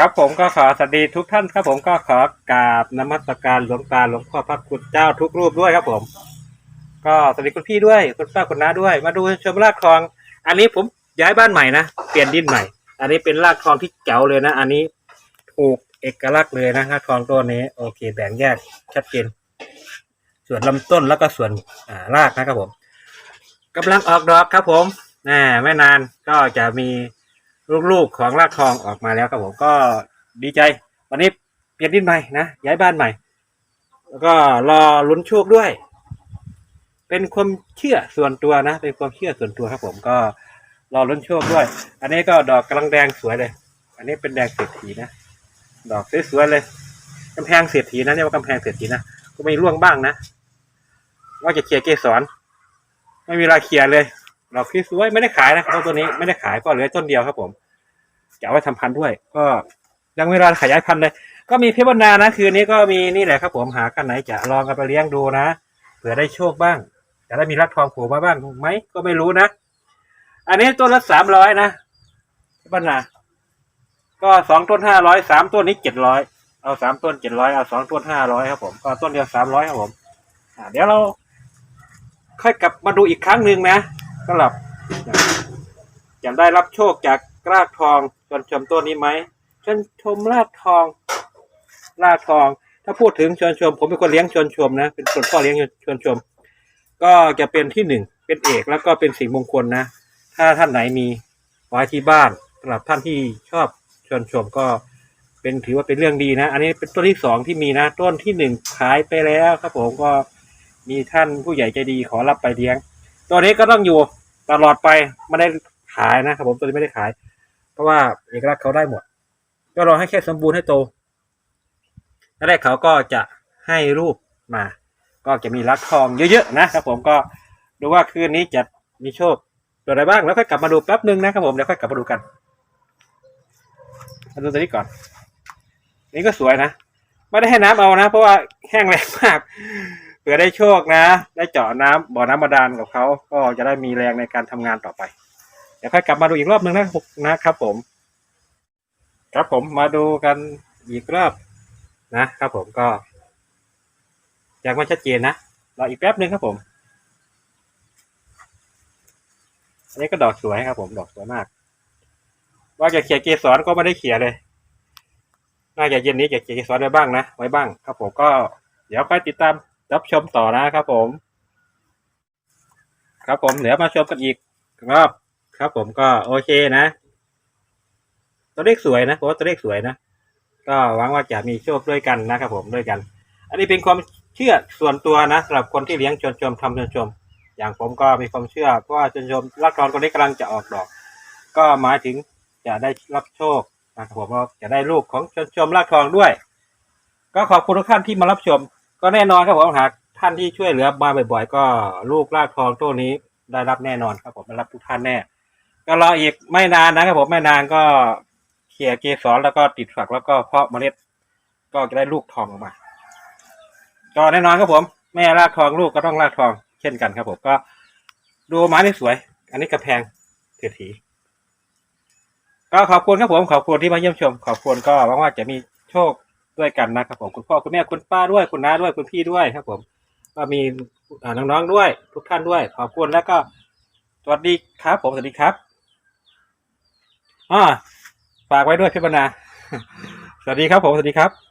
ครับผมก็ขอสวัสดีทุกท่านครับผมก็ขอกราบนมัสการหลวงตาหลวงพ่อพระคุณเจ้าทุกรูปด้วยครับผม ก็สวัสดีคุณพี่ด้วยคุณป้าคุณน้าด้วย มาดูชมรากคลอง อันนี้ผมย้ายบ้านใหม่นะเปลี่ยนดินใหม่ อันนี้เป็นรากคลองที่เก๋าเลยนะ อันนี้ถูกเอกลักษณ์เลยนะรากคลองตัวนี้ โอเค แบ่งแยกชัดเจนส่วนลำต้นแล้วก็ส่วนอ่ารากนะครับผมกำลังออกดอกครับผมน่ไม่นานก็จะมี ลูกๆของรากทองออกมาแล้วครับผมก็ดีใจ วันนี้เปลี่ยนดินใหม่นะย้ายบ้านใหม่ แล้วก็รอลุ้นโชคด้วย เป็นความเชื่อส่วนตัวนะ เป็นความเชื่อส่วนตัวครับ ผมก็รอลุ้นโชคด้วย อันนี้ก็ดอกกำลังแดงสวยเลย อันนี้เป็นแดงเศรษฐีนะดอกสวยๆเลยกำแพงเศรษฐีนะเนี่ยว่ากำแพงเศรษฐีนะก็มีร่วงบ้างนะ ว่าจะเคลียร์เกสรไม่มีเวลาเคลียร์เลย ดอกสวยไม่ได้ขายนะครับตัวนี้ไม่ได้ขายก็เหลือต้นเดียวครับ ผมจะเอาไว้ทำพันธุ์ด้วย ก็ยังไม่รอขยายพันธุ์เลย ก็มีเพชรบรรณานะคืนนี้ก็มีนี่แหละครับ ผมหากันไหนจะลองกันไปเลี้ยงดูนะเผื่อได้โชคบ้างจะได้มีรักทองผล่มาบ้างไหมก็ไม่รู้นะอันนี้ต้นละสามร้อยนะเพชรบรรณาก็สองต้นห้าร้อยสามต้นนี้เจ็ดร้อยเอาสามต้นเจ็ดร้อยเอาสองต้นห้าร้อยครับผมก็ต้นเดียวสามร้อยครับผมเดี๋ยวเราค่อยกลับมาดูอีกครั้งหนึ่งนะ สำหรับจะได้รับโชคจากรากทองชวนชมต้นนี้ไหมชวนชมรากทอง รากทอง ถ้าพูดถึงชวนชม ผมเป็นคนเลี้ยงชวนชมนะ เป็นคนพ่อเลี้ยงชวนชม ก็จะเป็นที่หนึ่งเป็นเอกแล้วก็เป็นสิ่งมงคลนะ ถ้าท่านไหนมีไว้ที่บ้านสำหรับท่านที่ชอบชวนชมก็เป็นถือว่าเป็นเรื่องดีนะ อันนี้เป็นต้นที่สองที่มีนะ ต้นที่หนึ่งขายไปแล้วครับผมก็มีท่านผู้ใหญ่ใจดีขอรับไปเลี้ยง ตัวนี้ก็ต้องอยู่ตลอดไปไม่ได้ขายนะครับผมตัวนี้ไม่ได้ขาย เพราะว่าเอกลักษณ์เขาได้หมด ก็รอให้แค่สมบูรณ์ให้โตแล้วแรกเขาก็จะให้รูปมา ก็จะมีรักทองเยอะๆนะครับผมก็ดูว่าคืนนี้จะมีโชคตัวอะไรบ้างแล้วค่อยกลับมาดูแป๊บนึงนะครับผมเดี๋ยวค่อยกลับมาดูกันมาดูตัวนี้ก่อน นี่ก็สวยนะ ไม่ได้ให้น้ำเอานะ เพราะว่าแห้งแล้งมาก ผื่อได้โชคนะ ได้เจาะน้ำบ่อน้ำบาดาลกับเขาก็จะได้มีแรงในการทำงานต่อไป เดี๋ยวค่อยกลับมาดูอีกรอบหนึ่งนะนะครับผม ครับผมมาดูกันอีกรอบนะครับผมก็ยังไม่ชัดเจนนะรออีกแป๊บหนึ่งครับผม อันนี้ก็ดอกสวยครับ ผมดอกสวยมาก ว่าจะเขียนเกสรก็ไม่ได้เขียนเลย น่าจะเย็นนี้จะเขียนเกสรไว้บ้างนะไว้บ้าง ครับผมก็เดี๋ยวไปติดตาม รับชมต่อนะครับผม ครับผมเดี๋ยวมาชมกันอีกรอบครับผมก็โอเคนะ ตัวเลขสวยนะผมว่าตัวเลขสวยนะ ก็หวังว่าจะมีโชคด้วยกันนะครับผมด้วยกัน อันนี้เป็นความเชื่อส่วนตัวนะสำหรับคนที่เลี้ยงชวนชมทำชวนชม อย่างผมก็มีความเชื่อเพราะว่าชวนชมรักรอนคนนี้กำลังจะออกดอก ก็หมายถึงจะได้รับโชคนะครับผมก็จะได้ลูกของชวนชมรากทองด้วย ก็ขอบคุณทุกท่านที่มารับชม ก็แน่นอนครับผมหากท่านที่ช่วยเหลือมาบ่อย ๆ ก็ลูกรากทองตัวนี้ได้รับแน่นอนครับผมได้รับทุกท่านแน่ ก็รออีกไม่นานนะครับผมไม่นานก็เขี่ยเกสรแล้วก็ติดฝักแล้วก็เพาะเมล็ด ก็จะได้ลูกทองออกมาก็แน่นอนครับผม แม่รากทองลูกก็ต้องรากทอง เช่นกันครับผมก็ดูไม้นี่สวย อันนี้กระแพงเศรษฐีก็ขอบคุณครับผมขอบคุณที่มาเยี่ยมชม ขอบคุณก็หวังว่าจะมีโชค ด้วยกันนะครับผมคุณพ่อคุณแม่คุณป้าด้วยคุณน้าด้วยคุณพี่ด้วยครับ ผม ก็มีน้องๆด้วย ทุกท่านด้วย ขอบคุณแล้วก็สวัสดีครับ ผมสวัสดีครับอ่าฝากไว้ด้วยพี่บรรณาสวัสดีครับผมสวัสดีครับ